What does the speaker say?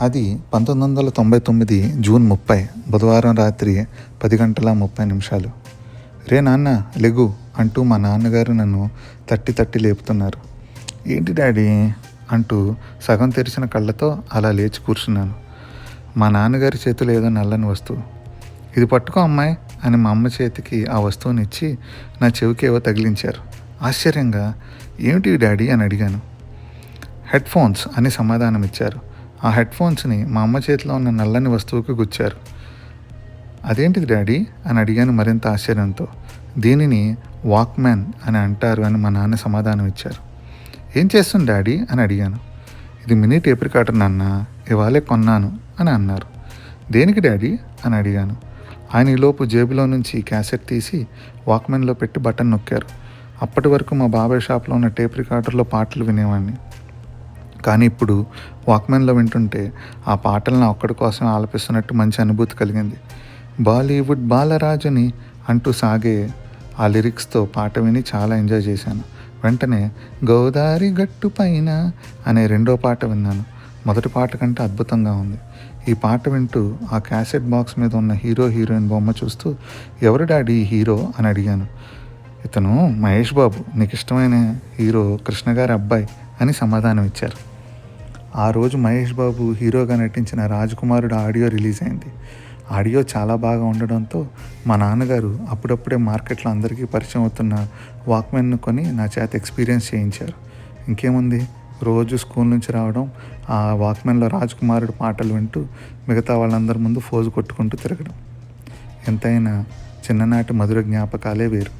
అది పంతొమ్మిది వందల తొంభై తొమ్మిది జూన్ ముప్పై బుధవారం రాత్రి పది గంటల ముప్పై నిమిషాలు. రే నాన్న లెగు అంటూ మా నాన్నగారు నన్ను తట్టి తట్టి లేపుతున్నారు. ఏంటి డాడీ? అంటూ సగం తెరిచిన కళ్ళతో అలా లేచి కూర్చున్నాను. మా నాన్నగారి చేతిలో ఏదో నల్లని వస్తువు. ఇది పట్టుకో అమ్మాయి అని మా అమ్మ చేతికి ఆ వస్తువుని ఇచ్చి నా చెవికి ఏవో తగిలించారు. ఆశ్చర్యంగా ఏమిటి డాడీ? అని అడిగాను. హెడ్ ఫోన్స్ అని సమాధానం ఇచ్చారు ఆ హెడ్ ఫోన్స్ని మా అమ్మ చేతిలో ఉన్న నల్లని వస్తువుకి గుచ్చారు. అదేంటిది డాడీ? అని అడిగాను మరింత ఆశ్చర్యంతో. దీనిని వాక్మ్యాన్ అని అంటారు అని మా నాన్న సమాధానం ఇచ్చారు. ఏం చేస్తుంది డాడీ? అని అడిగాను. ఇది మినీ టేప్ రికార్డర్ నాన్న ఇవాళే కొన్నాను అని అన్నారు. దేనికి డాడీ? అని అడిగాను. ఆయన ఈలోపు జేబులో నుంచి క్యాసెట్ తీసి వాక్మెన్లో పెట్టి బటన్ నొక్కారు. అప్పటి వరకు మా బాబాయ్ షాప్లో ఉన్న టేప్ రికార్డర్లో పాటలు వినేవాడిని కానీ ఇప్పుడు వాక్మెన్లో వింటుంటే ఆ పాటలను ఒక్కడి కోసం ఆలపిస్తున్నట్టు మంచి అనుభూతి కలిగింది. బాలీవుడ్ బాలరాజుని అంటూ సాగే ఆ లిరిక్స్తో పాట విని చాలా ఎంజాయ్ చేశాను. వెంటనే గోదావరి గట్టు పైన అనే రెండో పాట విన్నాను. మొదటి పాట కంటే అద్భుతంగా ఉంది. ఈ పాట వింటూ ఆ క్యాసెట్ బాక్స్ మీద ఉన్న హీరో హీరోయిన్ బొమ్మ చూస్తూ ఎవరు డాడీ హీరో? అని అడిగాను. ఇతను మహేష్ బాబు. నీకు ఇష్టమైన హీరో కృష్ణ గారి అబ్బాయి అని సమాధానం ఇచ్చారు ఆ రోజు మహేష్ బాబు హీరోగా నటించిన రాజకుమారుడు ఆడియో రిలీజ్ అయింది. ఆడియో చాలా బాగా ఉండడంతో మా నాన్నగారు అప్పుడప్పుడే మార్కెట్లో అందరికీ పరిచయం అవుతున్న వాక్మెన్ను కొని నా చేత ఎక్స్పీరియన్స్ చేయించారు. ఇంకేముంది? రోజు స్కూల్ నుంచి రావడం ఆ వాక్మెన్లో రాజకుమారుడు పాటలు వింటూ మిగతా వాళ్ళందరి ముందు ఫోజు కొట్టుకుంటూ తిరగడం. ఎంతైనా చిన్ననాటి మధుర జ్ఞాపకాలే వేరు.